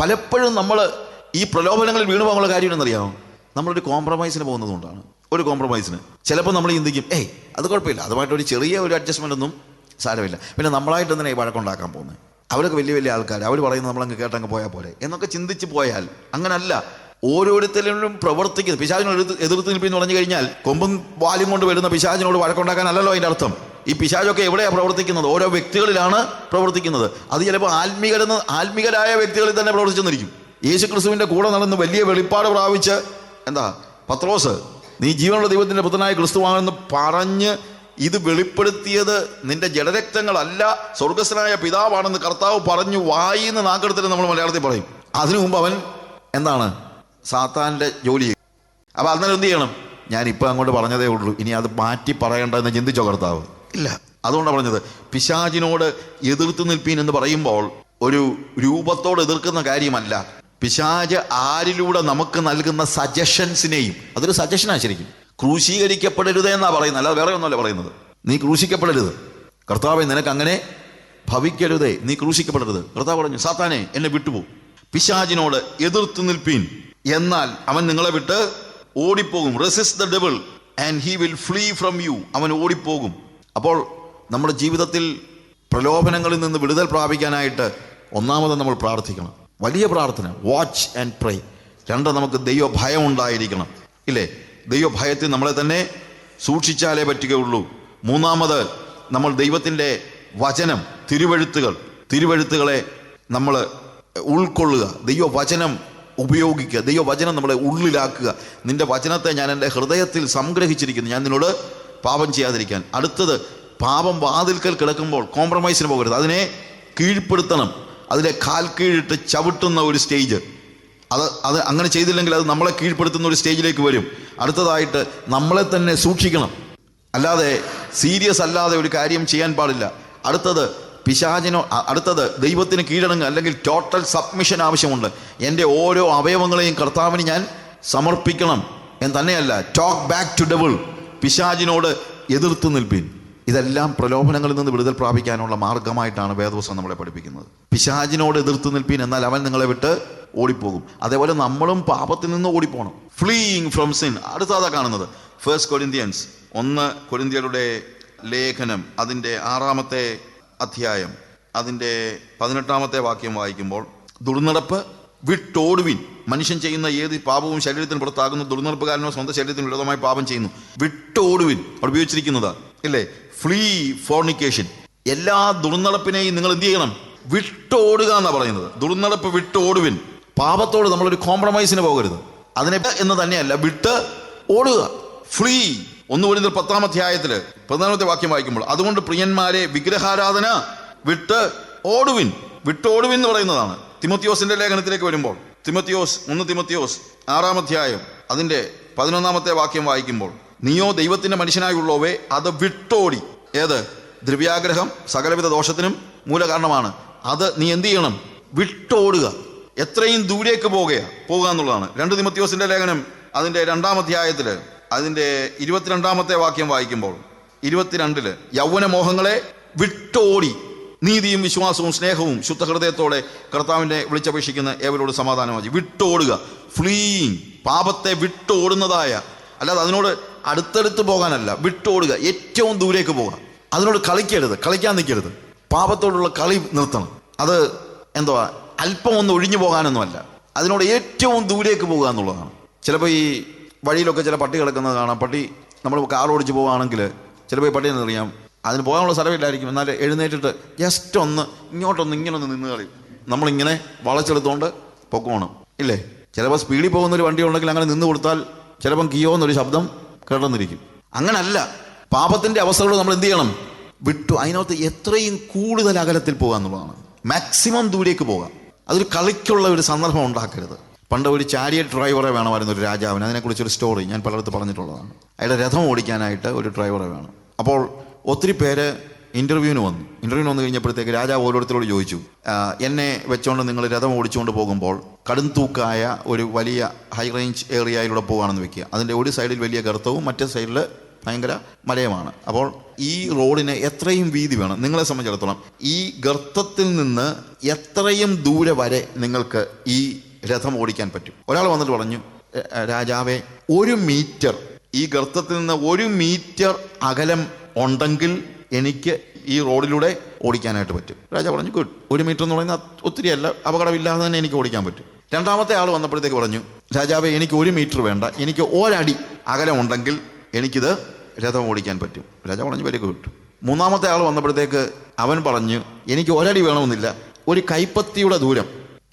പലപ്പോഴും നമ്മൾ ഈ പ്രലോഭനങ്ങളിൽ വീണു പോകാനുള്ള കാര്യം എന്നറിയാമോ നമ്മളൊരു കോംപ്രമൈസിന് പോകുന്നതുകൊണ്ടാണ് ഒരു കോംപ്രമൈസിന് ചിലപ്പോൾ നമ്മൾ ചിന്തിക്കും ഏയ് അത് കുഴപ്പമില്ല. അതുമായിട്ട് ഒരു ചെറിയ ഒരു അഡ്ജസ്റ്റ്മെന്റ് ഒന്നും സാരമില്ല. പിന്നെ നമ്മളായിട്ട് എന്തിനാണ് ഈ വഴക്കുണ്ടാക്കാൻ പോകുന്നത് അവരൊക്കെ വലിയ വലിയ ആൾക്കാർ അവർ പറയുന്നത് നമ്മളങ്ങ് കേട്ടങ്ങ് പോയാൽ പോലെ എന്നൊക്കെ ചിന്തിച്ച് പോയാൽ അങ്ങനല്ല. ഓരോരുത്തരിലും പ്രവർത്തിക്കുന്നത് പിശാചിനോട് എതിർത്ത് നിൽപ്പിന്ന് പറഞ്ഞു കഴിഞ്ഞാൽ കൊമ്പും വാലും കൊണ്ട് വരുന്ന പിശാചിനോട് വഴക്കുണ്ടാക്കാനല്ലല്ലോ അതിന്റെ അർത്ഥം. ഈ പിശാചൊക്കെ എവിടെയാണ് പ്രവർത്തിക്കുന്നത്? ഓരോ വ്യക്തികളിലാണ് പ്രവർത്തിക്കുന്നത്. അത് ചിലപ്പോൾ ആത്മീകരെന്ന് ആത്മീകരായ വ്യക്തികളിൽ തന്നെ പ്രവർത്തിച്ചെന്നിരിക്കും. യേശു ക്രിസ്തുവിന്റെ കൂടെ നടന്ന് വലിയ വെളിപ്പാട് പ്രാപിച്ച് എന്താ? പത്രോസ് നീ ജീവനുള്ള ദൈവത്തിന്റെ പുത്രനായ ക്രിസ്തുവാണെന്ന് പറഞ്ഞ് ഇത് വെളിപ്പെടുത്തിയത് നിന്റെ ജഡരക്തങ്ങളല്ല സ്വർഗസ്വനായ പിതാവാണെന്ന് കർത്താവ് പറഞ്ഞു വായിന്ന് നാക്കെടുത്തിട്ട് നമ്മൾ മലയാളത്തിൽ പറയും. അതിനു മുമ്പ് അവൻ എന്താണ്? സാത്താന്റെ ജോലി അപ്പോൾ അന്നേരം എന്ത് ചെയ്യണം? ഇപ്പം അങ്ങോട്ട് പറഞ്ഞതേ ഉള്ളൂ. ഇനി അത് മാറ്റി പറയേണ്ടതെന്ന് ചിന്തിച്ചോ കർത്താവ്? ഇല്ല. അതുകൊണ്ടാണ് പറഞ്ഞത് പിശാചിനോട് എതിർത്ത് നിൽപ്പീൻ എന്ന് പറയുമ്പോൾ ഒരു രൂപത്തോട് എതിർക്കുന്ന കാര്യമല്ല. പിശാജ് ആരിലൂടെ നമുക്ക് നൽകുന്ന സജഷൻസിനെയും അതൊരു സജഷനാണ് ശരിക്കും. ക്രൂശീകരിക്കപ്പെടരുത് എന്നാ പറയുന്നത് അല്ലാതെ വേറെ ഒന്നുമല്ല പറയുന്നത്. നീ ക്രൂശിക്കപ്പെടരുത്. കർത്താവെ നിനക്ക് അങ്ങനെ ഭവിക്കരുതേ. നീ ക്രൂശിക്കപ്പെടരുത്. കർത്താവ് പറഞ്ഞു സാത്താനെ എന്നെ വിട്ടുപോകും പിശാജിനോട് എതിർത്ത് നിൽപ്പീൻ. എന്നാൽ അവൻ നിങ്ങളെ വിട്ട് ഓടിപ്പോകും. Resist the devil and he will flee from you അവൻ ഓടിപ്പോകും. അപ്പോൾ നമ്മുടെ ജീവിതത്തിൽ പ്രലോഭനങ്ങളിൽ നിന്ന് വിടുതൽ പ്രാപിക്കാനായിട്ട് ഒന്നാമത് നമ്മൾ പ്രാർത്ഥിക്കണം. വലിയ പ്രാർത്ഥന വാച്ച് ആൻഡ് പ്രേ രണ്ട് നമുക്ക് ദൈവഭയം ഉണ്ടായിരിക്കണം. ഇല്ലേ? ദൈവഭയത്തിൽ നമ്മളെ തന്നെ സൂക്ഷിച്ചാലേ പറ്റുകയുള്ളൂ. മൂന്നാമത് നമ്മൾ ദൈവത്തിന്റെ വചനം തിരുവഴുത്തുകൾ തിരുവഴുത്തുകളെ നമ്മൾ ഉൾക്കൊള്ളുക. ദൈവവചനം ഉപയോഗിക്കുക. ദൈവവചനം നമ്മളെ ഉള്ളിലാക്കുക. നിന്റെ വചനത്തെ ഞാൻ എന്റെ ഹൃദയത്തിൽ സംഗ്രഹിച്ചിരിക്കുന്നു. ഞാൻ നിന്നോട് പാപം ചെയ്യാതിരിക്കാൻ. അടുത്തത് പാപം വാതിൽക്കൽ കിടക്കുമ്പോൾ കോംപ്രമൈസിന് പോകരുത്. അതിനെ കീഴ്പ്പെടുത്തണം. അതിനെ കാൽ കീഴിട്ട് ചവിട്ടുന്ന ഒരു സ്റ്റേജ് അത് അത് അങ്ങനെ ചെയ്തില്ലെങ്കിൽ അത് നമ്മളെ കീഴ്പ്പെടുത്തുന്ന ഒരു സ്റ്റേജിലേക്ക് വരും. അടുത്തതായിട്ട് നമ്മളെ തന്നെ സൂക്ഷിക്കണം. അല്ലാതെ സീരിയസ് അല്ലാതെ ഒരു കാര്യം ചെയ്യാൻ പാടില്ല. അടുത്തത് പിശാചിനോ അടുത്തത് ദൈവത്തിന് കീഴടങ്ങുക. അല്ലെങ്കിൽ ടോട്ടൽ സബ്മിഷൻ ആവശ്യമുണ്ട്. എന്റെ ഓരോ അവയവങ്ങളെയും കർത്താവിന് ഞാൻ സമർപ്പിക്കണം. എന്ന് തന്നെയല്ല ടോക്ക് ബാക്ക് ടു ഡബിൾ പിശാചിനോട് എതിർത്ത് നിൽപ്പിൻ. ഇതെല്ലാം പ്രലോഭനങ്ങളിൽ നിന്ന് വിടുതൽ പ്രാപിക്കാനുള്ള മാർഗമായിട്ടാണ് വേദവസം നമ്മളെ പഠിപ്പിക്കുന്നത്. പിശാജിനോട് എതിർത്ത് നിൽപ്പിൻ എന്നാൽ അവൻ നിങ്ങളെ വിട്ട് ഓടിപ്പോകും. അതേപോലെ നമ്മളും പാപത്തിൽ നിന്ന് ഓടിപ്പോണം. ഫ്ലീയിങ് ഫ്രം സിൻ അടുത്തതാ കാണുന്നത്. ഫേസ്റ്റ് കൊരിന്ത്യൻസ് ഒന്ന് കൊരിന്ത്യരുടെ ലേഖനം അതിന്റെ ആറാമത്തെ അധ്യായം അതിന്റെ പതിനെട്ടാമത്തെ വാക്യം വായിക്കുമ്പോൾ ദുർനടപ്പ് വിട്ടോടുവിൻ. മനുഷ്യൻ ചെയ്യുന്ന ഏത് പാപവും ശരീരത്തിന് പുറത്താകുന്ന. ദുർനടപ്പുകാരനോ സ്വന്തം ശരീരത്തിന് വിരോധമായി പാപം ചെയ്യുന്നു. വിട്ടോടുവിൻ. അവിടെ ഉപയോഗിച്ചിരിക്കുന്നത് അല്ലേ ഫ്ലീ ഫോർണിക്കേഷൻ. എല്ലാ ദുർനടപ്പിനെയും നിങ്ങൾ എന്ത് ചെയ്യണം? വിട്ടോടുക എന്നാണ് പറയുന്നത്. ദുർനടപ്പ് വിട്ടോടുവിൻ. പാപത്തോട് നമ്മളൊരു കോംപ്രമൈസിന് പോകരുത്. അതിനെ എന്ന് തന്നെയല്ല വിട്ട് ഓടുക. ഫ്രീ. ഒന്ന് പോലും പത്താം അധ്യായത്തിൽ പതിനാലാമത്തെ വാക്യം വായിക്കുമ്പോൾ അതുകൊണ്ട് പ്രിയന്മാരെ വിഗ്രഹാരാധന വിട്ട് ഓടുവിൻ. വിട്ടോടുവിൻ എന്ന് പറയുന്നതാണ്. തിമത്തിയോസിന്റെ ലേഖനത്തിലേക്ക് വരുമ്പോൾ തിമത്തിയോസ് ഒന്ന് തിമത്തിയോസ് ആറാം അധ്യായം അതിന്റെ പതിനൊന്നാമത്തെ വാക്യം വായിക്കുമ്പോൾ നീയോ ദൈവത്തിന്റെ മനുഷ്യനായുള്ളവേ അത് വിട്ടോടി. ഏത്? ദ്രവ്യാഗ്രഹം സകലവിധ ദോഷത്തിനും മൂലകാരണമാണ്. അത് നീ എന്ത് ചെയ്യണം? വിട്ടോടുക. എത്രയും ദൂരേക്ക് പോകുക പോകുക എന്നുള്ളതാണ്. രണ്ട് തിമത്തിയോസിന്റെ ലേഖനം അതിന്റെ രണ്ടാം അധ്യായത്തിൽ അതിന്റെ ഇരുപത്തിരണ്ടാമത്തെ വാക്യം വായിക്കുമ്പോൾ ഇരുപത്തിരണ്ടിൽ യൗവന മോഹങ്ങളെ വിട്ടോടി. നീതിയും വിശ്വാസവും സ്നേഹവും ശുദ്ധ ഹൃദയത്തോടെ കർത്താവിനെ വിളിച്ചപേക്ഷിക്കുന്ന ഏവരോട് സമാധാനമായി വിട്ടോടുക. ഫ്ലീയിങ് പാപത്തെ വിട്ടോടുന്നതായ അല്ലാതെ അതിനോട് അടുത്തടുത്ത് പോകാനല്ല. വിട്ടോടുക. ഏറ്റവും ദൂരേക്ക് പോകുക അതിനോട് കളിക്കരുത്. കളിക്കാൻ നിൽക്കരുത്. പാപത്തോടുള്ള കളി നിർത്തണം. അത് എന്തുവാ? അല്പം ഒന്ന് ഒഴിഞ്ഞു പോകാനൊന്നുമല്ല. അതിനോട് ഏറ്റവും ദൂരേക്ക് പോകുക എന്നുള്ളതാണ്. ചിലപ്പോൾ ഈ വഴിയിലൊക്കെ ചില പട്ടി കിടക്കുന്നത് കാണാം. പട്ടി നമ്മൾ കാർ ഓടിച്ച് ചിലപ്പോൾ ഈ പട്ടി എന്നറിയാം അതിന് പോകാനുള്ള സ്ഥലമില്ലായിരിക്കും. എന്നാൽ എഴുന്നേറ്റിട്ട് ജസ്റ്റ് ഒന്ന് ഇങ്ങോട്ടൊന്ന് ഇങ്ങനെ ഒന്ന് നിന്ന് കളി. നമ്മളിങ്ങനെ വളച്ചെടുത്തുകൊണ്ട് പൊക്കോണം. ഇല്ലേ? ചിലപ്പോൾ സ്പീഡിൽ പോകുന്ന ഒരു വണ്ടി ഉണ്ടെങ്കിൽ അങ്ങനെ നിന്ന് കൊടുത്താൽ ചിലപ്പം കിയോ എന്നൊരു ശബ്ദം കേട്ടെന്നിരിക്കും. അങ്ങനല്ല. പാപത്തിന്റെ അവസ്ഥകൾ നമ്മൾ എന്ത് ചെയ്യണം? വിട്ടു. അതിനകത്ത് എത്രയും കൂടുതൽ അകലത്തിൽ പോകുക എന്നുള്ളതാണ്. മാക്സിമം ദൂരേക്ക് പോകാം. അതൊരു കളിക്കുള്ള ഒരു സന്ദർഭം ഉണ്ടാക്കരുത്. പണ്ട് ഒരു ചാരിയറ്റ് ഡ്രൈവറെ വേണമായിരുന്നു ഒരു രാജാവിന്. അതിനെക്കുറിച്ചൊരു സ്റ്റോറി ഞാൻ പലയിടത്ത് പറഞ്ഞിട്ടുള്ളതാണ്. അയാളുടെ രഥം ഓടിക്കാനായിട്ട് ഒരു ഡ്രൈവറെ വേണം. അപ്പോൾ ഒത്തിരി പേര് ഇന്റർവ്യൂവിന് വന്നു. ഇന്റർവ്യൂവിന് വന്നു കഴിഞ്ഞപ്പോഴത്തേക്ക് രാജാവ് ഓരോരുത്തരോട് ചോദിച്ചു എന്നെ വെച്ചുകൊണ്ട് നിങ്ങൾ രഥം ഓടിച്ചുകൊണ്ട് പോകുമ്പോൾ കടും തൂക്കായ ഒരു വലിയ ഹൈ റേഞ്ച് ഏരിയയിലൂടെ പോകുകയാണെന്ന് വെക്കുക. അതിന്റെ ഒരു സൈഡിൽ വലിയ ഗർത്തവും മറ്റേ സൈഡിൽ ഭയങ്കര മലയമാണ്. അപ്പോൾ ഈ റോഡിന് എത്രയും വീതി വേണം. നിങ്ങളെ സംബന്ധിച്ചിടത്തോളം ഈ ഗർത്തത്തിൽ നിന്ന് എത്രയും ദൂരെ വരെ നിങ്ങൾക്ക് ഈ രഥം ഓടിക്കാൻ പറ്റും. ഒരാൾ വന്നിട്ട് പറഞ്ഞു "എ, എ, രാജാവേ ഒരു മീറ്റർ ഈ ഗർത്തത്തിൽ നിന്ന് ഒരു മീറ്റർ അകലം ഉണ്ടെങ്കിൽ എനിക്ക് ഈ റോഡിലൂടെ ഓടിക്കാനായിട്ട് പറ്റും. രാജ പറഞ്ഞു ഗുഡ്. ഒരു മീറ്റർ എന്ന് പറയുന്നത് ഒത്തിരി അല്ല അപകടമില്ലാതെ തന്നെ എനിക്ക് ഓടിക്കാൻ പറ്റും. രണ്ടാമത്തെ ആൾ വന്നപ്പോഴത്തേക്ക് പറഞ്ഞു രാജാവെ എനിക്ക് ഒരു മീറ്റർ വേണ്ട. എനിക്ക് ഒരടി അകലം ഉണ്ടെങ്കിൽ എനിക്കിത് രഥം ഓടിക്കാൻ പറ്റും. രാജാവ് പറഞ്ഞു വലിയ ഗുഡ്. മൂന്നാമത്തെ ആൾ വന്നപ്പോഴത്തേക്ക് അവൻ പറഞ്ഞു എനിക്ക് ഒരടി വേണമെന്നില്ല. ഒരു കൈപ്പത്തിയുടെ ദൂരം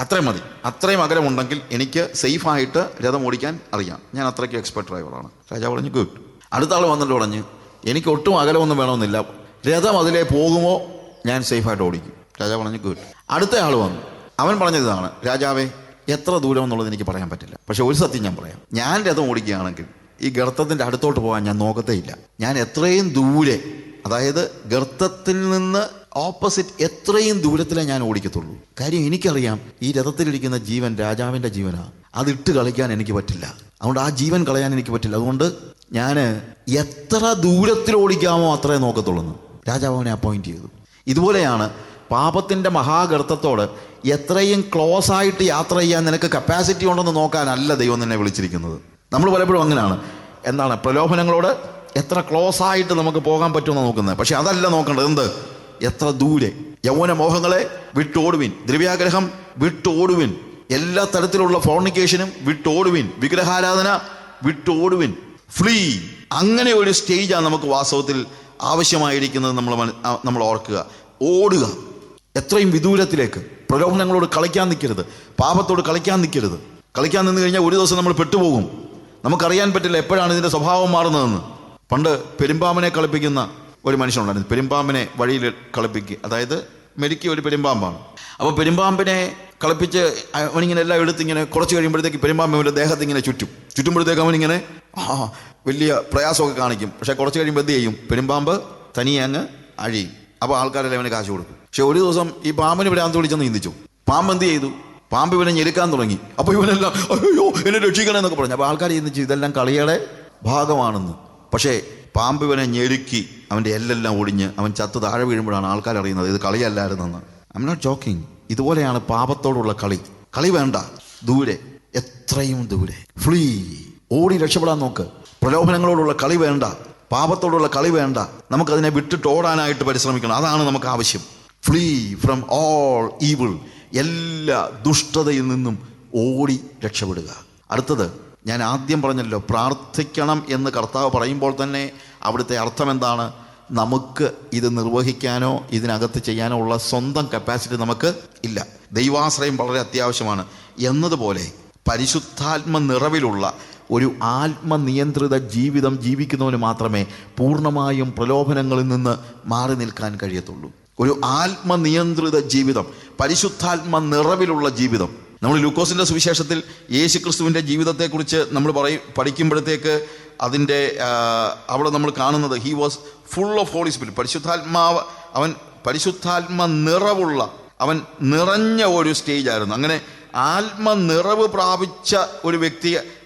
അത്രയും മതി. അത്രയും അകലമുണ്ടെങ്കിൽ എനിക്ക് സേഫായിട്ട് രഥം ഓടിക്കാൻ അറിയാം. ഞാൻ അത്രയ്ക്ക് എക്സ്പെർട്ട് ഡ്രൈവറാണ്. രാജാവ് പറഞ്ഞു ഗുഡ്. അടുത്ത ആൾ വന്നിട്ട് പറഞ്ഞു എനിക്ക് ഒട്ടും അകലമൊന്നും വേണമെന്നില്ല. രഥം അതിലേ പോകുമോ? ഞാൻ സേഫായിട്ട് ഓടിക്കും. രാജാവ് പറഞ്ഞു ഗുഡ്. അടുത്ത ആൾ വന്നു. അവൻ പറഞ്ഞതാണ് രാജാവേ എത്ര ദൂരം എന്നുള്ളത് എനിക്ക് പറയാൻ പറ്റില്ല. പക്ഷെ ഒരു സത്യം ഞാൻ പറയാം. ഞാൻ രഥം ഓടിക്കുകയാണെങ്കിൽ ഈ ഗർത്തത്തിന്റെ അടുത്തോട്ട് പോകാൻ ഞാൻ നോക്കത്തേ ഇല്ല. ഞാൻ എത്രയും ദൂരെ അതായത് ഗർത്തത്തിൽ നിന്ന് ഓപ്പോസിറ്റ് എത്രയും ദൂരത്തിലേ ഞാൻ ഓടിക്കത്തുള്ളൂ. കാര്യം എനിക്കറിയാം ഈ രഥത്തിലിരിക്കുന്ന ജീവൻ രാജാവിന്റെ ജീവനാണ് അതിട്ട് കളിക്കാൻ എനിക്ക് പറ്റില്ല. അതുകൊണ്ട് ആ ജീവൻ കളയാൻ എനിക്ക് പറ്റില്ല. അതുകൊണ്ട് ഞാൻ എത്ര ദൂരത്തിൽ ഓടിക്കാമോ അത്രേ നോക്കത്തുള്ളൂ രാജാവ് അവനെ അപ്പോയിന്റ് ചെയ്തു. ഇതുപോലെയാണ് പാപത്തിന്റെ മഹാഗർത്തത്തോട് എത്രയും ക്ലോസ് ആയിട്ട് യാത്ര ചെയ്യാൻ നിനക്ക് കപ്പാസിറ്റി ഉണ്ടെന്ന് നോക്കാനല്ല ദൈവം നിന്നെ വിളിച്ചിരിക്കുന്നത്. നമ്മൾ പലപ്പോഴും അങ്ങനെയാണ്. എന്താണ് പ്രലോഭനങ്ങളോട് എത്ര ക്ലോസ് ആയിട്ട് നമുക്ക് പോകാൻ പറ്റുമെന്ന് നോക്കുന്നത്. പക്ഷെ അതല്ല നോക്കേണ്ടത്. എന്ത്? എത്ര ദൂരെ. യൗവന മോഹങ്ങളെ വിട്ടോടുവിൻ. ദ്രവ്യാഗ്രഹം വിട്ടോടുവിൻ. എല്ലാ തരത്തിലുള്ള ഫോർണിക്കേഷനും വിട്ടോടുവിൻ. വിഗ്രഹാരാധന വിട്ടോടുവിൻ. ഫ്രീ. അങ്ങനെ ഒരു സ്റ്റേജാണ് നമുക്ക് വാസ്തവത്തിൽ ആവശ്യമായിരിക്കുന്നത് നമ്മൾ നമ്മൾ ഓർക്കുക. ഓടുക. എത്രയും വിദൂരത്തിലേക്ക്. പ്രലോഭനങ്ങളോട് കളിക്കാൻ നിൽക്കരുത്. പാപത്തോട് കളിക്കാൻ നിൽക്കരുത്. കളിക്കാൻ നിന്ന് കഴിഞ്ഞാൽ ഒരു ദിവസം നമ്മൾ പെട്ടുപോകും. നമുക്കറിയാൻ പറ്റില്ല എപ്പോഴാണ് ഇതിന്റെ സ്വഭാവം മാറുന്നതെന്ന്. പണ്ട് പെരുമ്പാമ്പിനെ കളിപ്പിക്കുന്ന ഒരു മനുഷ്യനുണ്ടായിരുന്നു. പെരുമ്പാമ്പിനെ വഴിയിൽ കളിപ്പിക്കുക. അതായത് മെരുക്കിയ ഒരു പെരുമ്പാമ്പാണ്. അപ്പോൾ പെരുമ്പാമ്പിനെ കളിപ്പിച്ച് അവനിങ്ങനെ എല്ലാം എടുത്ത് ഇങ്ങനെ കുറച്ച് കഴിയുമ്പോഴത്തേക്ക് പെരുമ്പാമ്പ് അവന്റെ ദേഹത്തിങ്ങനെ ചുറ്റും. ചുറ്റുമ്പോഴത്തേക്ക് അവനിങ്ങനെ ആ വലിയ പ്രയാസമൊക്കെ കാണിക്കും. പക്ഷേ കുറച്ച് കഴിയുമ്പോൾ എന്ത് ചെയ്യും? പെരുമ്പാമ്പ് തനിയെ അങ്ങ് അഴിയും അപ്പോൾ ആൾക്കാരെല്ലാം അവന് കാശ് കൊടുക്കും. പക്ഷെ ഒരു ദിവസം ഈ പാമ്പിന് ഭ്രാന്ത് വിളിച്ചെന്ന് ചിന്തിച്ചു. പാമ്പ് എന്ത് ചെയ്തു? പാമ്പ് ഇവനെ ഞെരുക്കാൻ തുടങ്ങി. അപ്പോൾ ഇവനെല്ലാം അയ്യോ എന്നെ രക്ഷിക്കണം എന്നൊക്കെ പറഞ്ഞു. അപ്പോൾ ആൾക്കാർ ചിന്തിച്ചു ഇതെല്ലാം കളിയുടെ ഭാഗമാണെന്ന്. പക്ഷേ പാമ്പ് ഇവനെ ഞെരുക്കി അവന്റെ എല്ലെല്ലാം ഒടിഞ്ഞ് അവൻ ചത്ത് താഴെ വീഴുമ്പോഴാണ് ആൾക്കാർ അറിയുന്നത് ഇത് കളിയല്ലായിരുന്നെന്ന്. ഐ എം നോട്ട് ജോക്കിംഗ് ഇതുപോലെയാണ് പാപത്തോടുള്ള കളി. കളി വേണ്ട. ദൂരെ. എത്രയും ദൂരെ. ഫ്ലീ ഓടി രക്ഷപ്പെടാൻ നോക്ക്. പ്രലോഭനങ്ങളോടുള്ള കളി വേണ്ട. പാപത്തോടുള്ള കളി വേണ്ട. നമുക്കതിനെ വിട്ടിട്ട് ഓടാനായിട്ട് പരിശ്രമിക്കണം. അതാണ് നമുക്ക് ആവശ്യം. ഫ്ലീ ഫ്രം ഓൾ ഈവിൾ എല്ലാ ദുഷ്ടതയിൽ നിന്നും ഓടി രക്ഷപ്പെടുക. അടുത്തത് ഞാൻ ആദ്യം പറഞ്ഞല്ലോ പ്രാർത്ഥിക്കണം എന്ന് കർത്താവ് പറയുമ്പോൾ തന്നെ അവിടുത്തെ അർത്ഥം എന്താണ് നമുക്ക് ഇത് നിർവഹിക്കാനോ ഇതിനകത്ത് ചെയ്യാനോ ഉള്ള സ്വന്തം കപ്പാസിറ്റി നമുക്ക് ഇല്ല. ദൈവാശ്രയം വളരെ അത്യാവശ്യമാണ്. എന്നതുപോലെ പരിശുദ്ധാത്മ നിറവിലുള്ള ഒരു ആത്മനിയന്ത്രിത ജീവിതം ജീവിക്കുന്നവന് മാത്രമേ പൂർണമായും പ്രലോഭനങ്ങളിൽ നിന്ന് മാറി നിൽക്കാൻ കഴിയത്തുള്ളൂ. ഒരു ആത്മനിയന്ത്രിത ജീവിതം പരിശുദ്ധാത്മ നിറവിലുള്ള ജീവിതം. നമ്മൾ ലൂക്കോസിന്റെ സുവിശേഷത്തിൽ യേശു ക്രിസ്തുവിന്റെ ജീവിതത്തെക്കുറിച്ച് നമ്മൾ പറയും പഠിക്കുമ്പോഴത്തേക്ക് അതിന്റെ അവിടെ നമ്മൾ കാണുന്നത് he was full of Holy Spirit പരിശുദ്ധാത്മാവ് അവൻ പരിശുദ്ധാത്മ നിറവുള്ള അവൻ നിറഞ്ഞ ഒരു സ്റ്റേജ് ആയിരുന്നു. അങ്ങനെ ആത്മനിറവ് പ്രാപിച്ച ഒരു വ്യക്തി അത്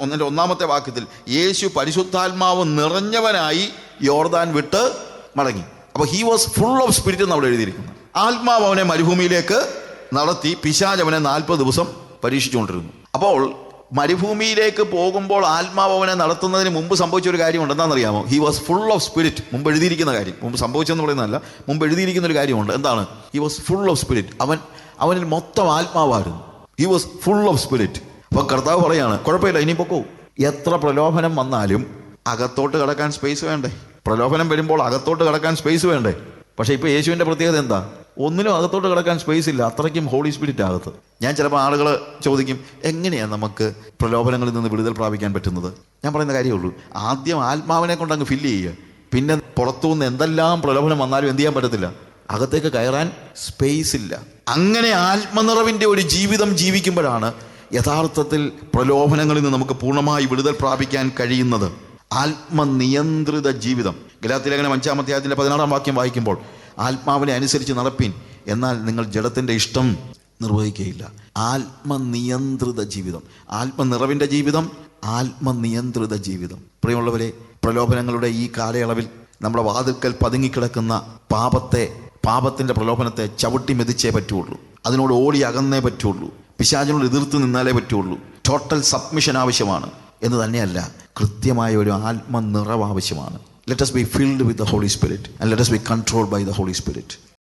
ഒന്നിന്റെ ഒന്നാമത്തെ വാക്യത്തിൽ യേശു പരിശുദ്ധാത്മാവ് നിറഞ്ഞവനായി യോർദാൻ വിട്ട് മടങ്ങി. അപ്പോൾ he was full of spirit അവിടെ എഴുതിയിരിക്കുന്നത് ആത്മാവ് അവനെ മരുഭൂമിയിലേക്ക് നടത്തി പിശാജ് അവനെ നാൽപ്പത് ദിവസം പരീക്ഷിച്ചുകൊണ്ടിരുന്നു. അപ്പോൾ മരുഭൂമിയിലേക്ക് പോകുമ്പോൾ ആത്മാവ് അവനെ നടത്തുന്നതിന് മുമ്പ് സംഭവിച്ച ഒരു കാര്യമുണ്ട്. എന്താണെന്നറിയാമോ? He was full of spirit മുമ്പ് എഴുതിയിരിക്കുന്ന കാര്യം. മുമ്പ് സംഭവിച്ചെന്ന് പറയുന്നതല്ല മുമ്പ് എഴുതിയിരിക്കുന്ന ഒരു കാര്യമുണ്ട്. എന്താണ്? He was full of spirit അവൻ അവനിൽ മൊത്തം ആത്മാവായിരുന്നു. He was full of spirit അപ്പോൾ കർത്താവ് പറയാണ് കുഴപ്പമില്ല ഇനി പൊക്കോ. എത്ര പ്രലോഭനം വന്നാലും അകത്തോട്ട് കിടക്കാൻ സ്പേസ് വേണ്ടേ? പ്രലോഭനം വരുമ്പോൾ അകത്തോട്ട് കിടക്കാൻ സ്പേസ് വേണ്ടേ? പക്ഷേ ഇപ്പോൾ യേശുവിന്റെ പ്രത്യേകത എന്താ? ഒന്നിനും അകത്തോട്ട് കിടക്കാൻ സ്പേസ് ഇല്ല അത്രയ്ക്കും ഹോളി സ്പിരിറ്റ് അകത്ത്. ഞാൻ ചിലപ്പോൾ ആളുകൾ ചോദിക്കും എങ്ങനെയാണ് നമുക്ക് പ്രലോഭനങ്ങളിൽ നിന്ന് വിടുതൽ പ്രാപിക്കാൻ പറ്റുന്നത്? ഞാൻ പറയുന്ന കാര്യമേ ഉള്ളൂ ആദ്യം ആത്മാവിനെ കൊണ്ട് അങ്ങ് ഫില്ല് ചെയ്യുക. പിന്നെ പുറത്തുനിന്ന് എന്തെല്ലാം പ്രലോഭനം വന്നാലും എന്ത് ചെയ്യാൻ പറ്റത്തില്ല? അകത്തേക്ക് കയറാൻ സ്പേസ് ഇല്ല. അങ്ങനെ ആത്മനിറവിന്റെ ഒരു ജീവിതം ജീവിക്കുമ്പോഴാണ് യഥാർത്ഥത്തിൽ പ്രലോഭനങ്ങളിൽ നിന്ന് നമുക്ക് പൂർണമായി വിടുതൽ പ്രാപിക്കാൻ കഴിയുന്നത് ആത്മനിയന്ത്രിത ജീവിതം. ഗലാത്തിലേഖനം അഞ്ചാം അധ്യായത്തിന്റെ പതിനാറാം വാക്യം വായിക്കുമ്പോൾ ആത്മാവിനെ അനുസരിച്ച് നടപ്പിൻ എന്നാൽ നിങ്ങൾ ജഡത്തിന്റെ ഇഷ്ടം നിർവഹിക്കുകയില്ല. ആത്മനിയന്ത്രിത ജീവിതം. ആത്മനിറവിന്റെ ജീവിതം ആത്മനിയന്ത്രിത ജീവിതം. പ്രിയമുള്ളവരെ പ്രലോഭനങ്ങളുടെ ഈ കാലയളവിൽ നമ്മുടെ വാതിൽക്കൽ പതുങ്ങിക്കിടക്കുന്ന പാപത്തെ പാപത്തിന്റെ പ്രലോഭനത്തെ ചവിട്ടി മെതിച്ചേ പറ്റുള്ളൂ. അതിനോട് ഓടി അകന്നേ പറ്റുള്ളൂ. പിശാചിനോട് എതിർത്ത് നിന്നാലേ പറ്റുള്ളൂ. ടോട്ടൽ സബ്മിഷൻ ആവശ്യമാണ്. എന്ന് തന്നെയല്ല കൃത്യമായ ഒരു ആത്മനിറവ് ആവശ്യമാണ്. Let us be filled with the Holy Spirit and let us be control by the Holy Spirit